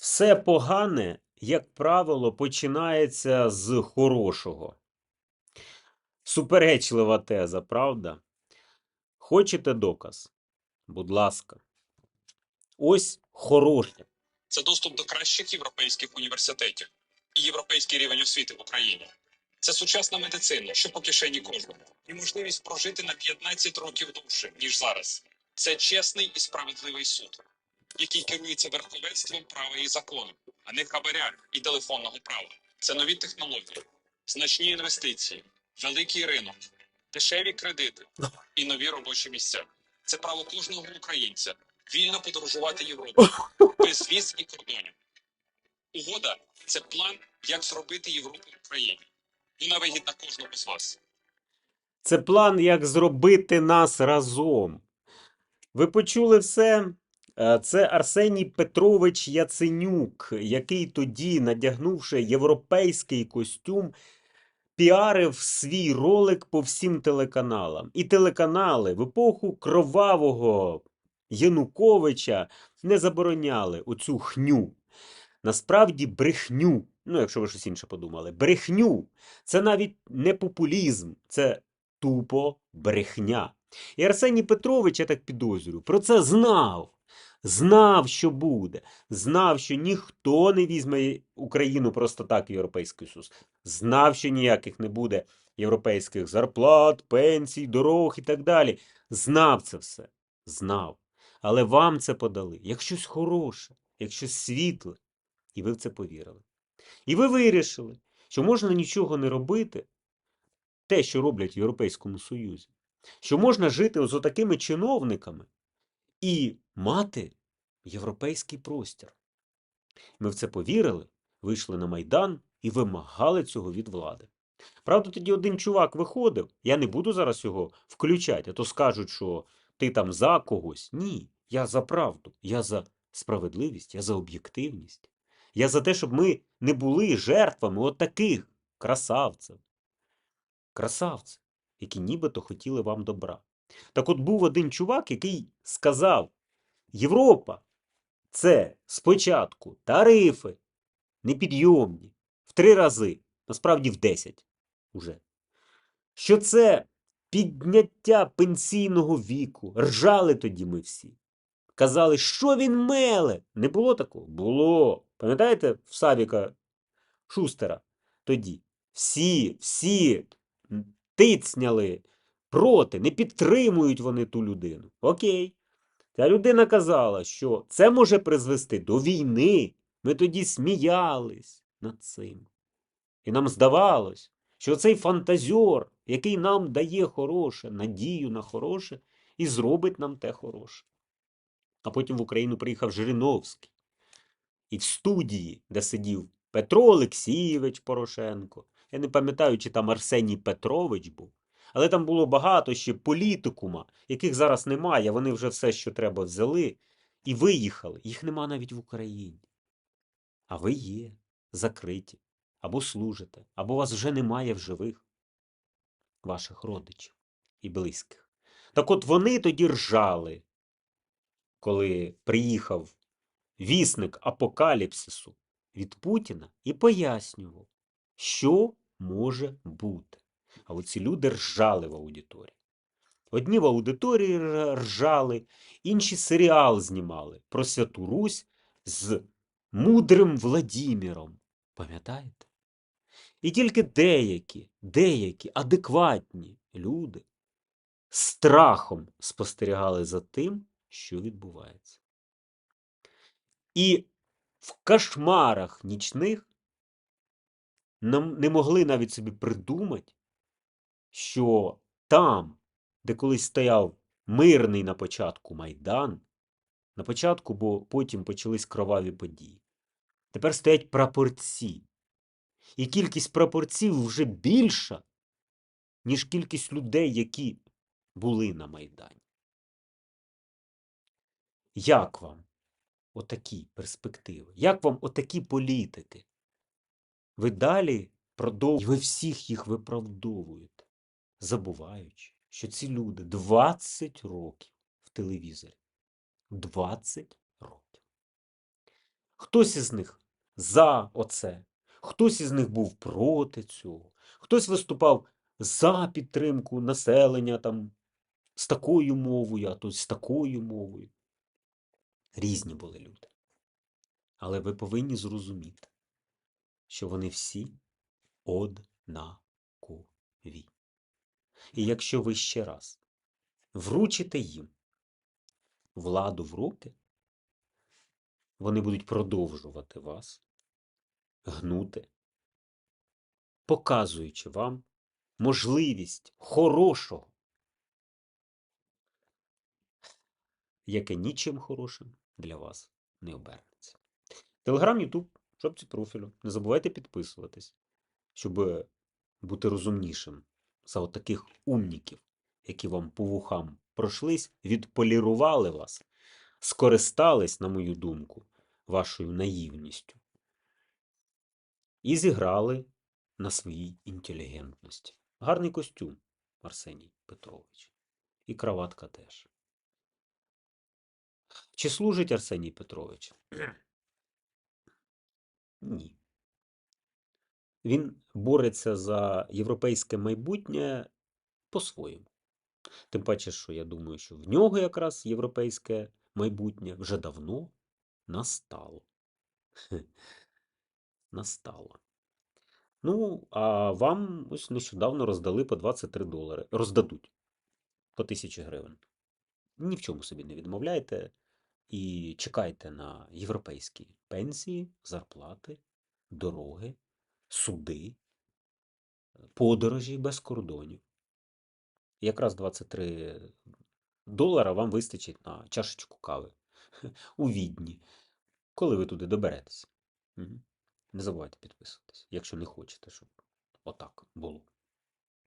Все погане, як правило, починається з хорошого. Суперечлива теза, правда? Хочете доказ? Будь ласка. Ось хороше. це доступ до кращих європейських університетів і європейський рівень освіти в Україні. Це сучасна медицина, що по кишені кожного, і можливість прожити на 15 років довше, ніж зараз. Це чесний і справедливий суд, який керується верховенством права і закону, а не хабаря і телефонного права. Це нові технології, значні інвестиції, великий ринок, дешеві кредити і нові робочі місця. Це право кожного українця вільно подорожувати Європою без віз і кордонів. Угода це план, як зробити Європу Україні. Вона вигідна кожному з вас. Це план, як зробити нас разом. Ви почули все? Е, Це Арсеній Петрович Яценюк, який тоді, надягнувши європейський костюм, піарив свій ролик по всім телеканалам. І телеканали в епоху кровавого Януковича не забороняли оцю хню. Насправді брехню. Ну, якщо ви щось інше подумали, брехню. Це навіть не популізм, це тупо брехня. І Арсеній Петрович, я так підозрюю, про це знав. Знав, що буде. Знав, що ніхто не візьме Україну просто так в Європейський Союз. Знав, що ніяких не буде європейських зарплат, пенсій, дорог і так далі. Знав це все. Знав. Але вам це подали як щось хороше, як щось світле. І ви в це повірили. І ви вирішили, що можна нічого не робити, те, що роблять в Європейському Союзі, що можна жити з отакими чиновниками і мати європейський простір. Ми в це повірили, вийшли на Майдан і вимагали цього від влади. Правда, тоді один чувак виходив, я не буду зараз його включати, а то скажуть, що ти там за когось. Ні, я за правду, я за справедливість, я за об'єктивність. Я за те, щоб ми не були жертвами от таких красавців. Красавців, які нібито хотіли вам добра. Так от був один чувак, який сказав: Європа це спочатку тарифи непідйомні в три рази, насправді в десять уже. Що це підняття пенсійного віку. Ржали тоді ми всі. Казали, що він меле. Не було такого? Було. Пам'ятаєте в Савіка Шустера тоді? Всі, всі тицняли проти, не підтримують вони ту людину. Окей. Ця людина казала, що це може призвести до війни. Ми тоді сміялись над цим. І нам здавалось, що цей фантазьор, який нам дає хороше, надію на хороше, і зробить нам те хороше. А потім в Україну приїхав Жириновський. І в студії, де сидів Петро Олексійович Порошенко, я не пам'ятаю, чи там Арсеній Петрович був, але там було багато ще політикума, яких зараз немає, вони вже все, що треба, взяли і виїхали. Їх нема навіть в Україні. А ви є, закриті, або служите, або вас вже немає в живих, ваших родичів і близьких. Так от вони тоді ржали, коли приїхав вісник апокаліпсису від Путіна і пояснював, що може бути. А оці люди ржали в аудиторії. Одні в аудиторії ржали, інші серіал знімали про Святу Русь з мудрим Владіміром. Пам'ятаєте? І тільки деякі, деякі адекватні люди страхом спостерігали за тим, що відбувається. І в кошмарах нічних не могли навіть собі придумати, що там, де колись стояв мирний на початку Майдан, на початку, бо потім почались кроваві події, тепер стоять прапорці. І кількість прапорців вже більша, ніж кількість людей, які були на Майдані. Як вам отакі перспективи? Як вам отакі політики? Ви далі продовжуєте, ви всіх їх виправдовуєте, забуваючи, що ці люди 20 років в телевізорі. 20 років. Хтось із них за оце, хтось із них був проти цього, хтось виступав за підтримку населення там з такою мовою, а то з такою мовою. Різні були люди. Але ви повинні зрозуміти, що вони всі однакові. І якщо ви ще раз вручите їм владу в руки, вони будуть продовжувати вас гнути, показуючи вам можливість хорошого, яке нічим хорошим для вас не обернеться. Телеграм, Ютуб, шапці профілю. Не забувайте підписуватись, щоб бути розумнішим за отаких умніків, які вам по вухам пройшлись, відполірували вас, скористались, на мою думку, вашою наївністю і зіграли на своїй інтелігентності. Гарний костюм, Арсеній Петрович. І краватка теж. Чи служить Арсеній Петрович? Ні. Він бореться за європейське майбутнє по-своєму. Тим паче, що я думаю, що в нього якраз європейське майбутнє вже давно настало. Настало. Ну, а вам ось нещодавно роздали по 23 долари. Роздадуть по 1000 гривень. Ні в чому собі не відмовляйте і чекайте на європейські пенсії, зарплати, дороги, суди, подорожі без кордонів. Якраз 23 долара вам вистачить на чашечку кави у Відні, коли ви туди доберетесь. Не забувайте підписуватись, якщо не хочете, щоб отак було.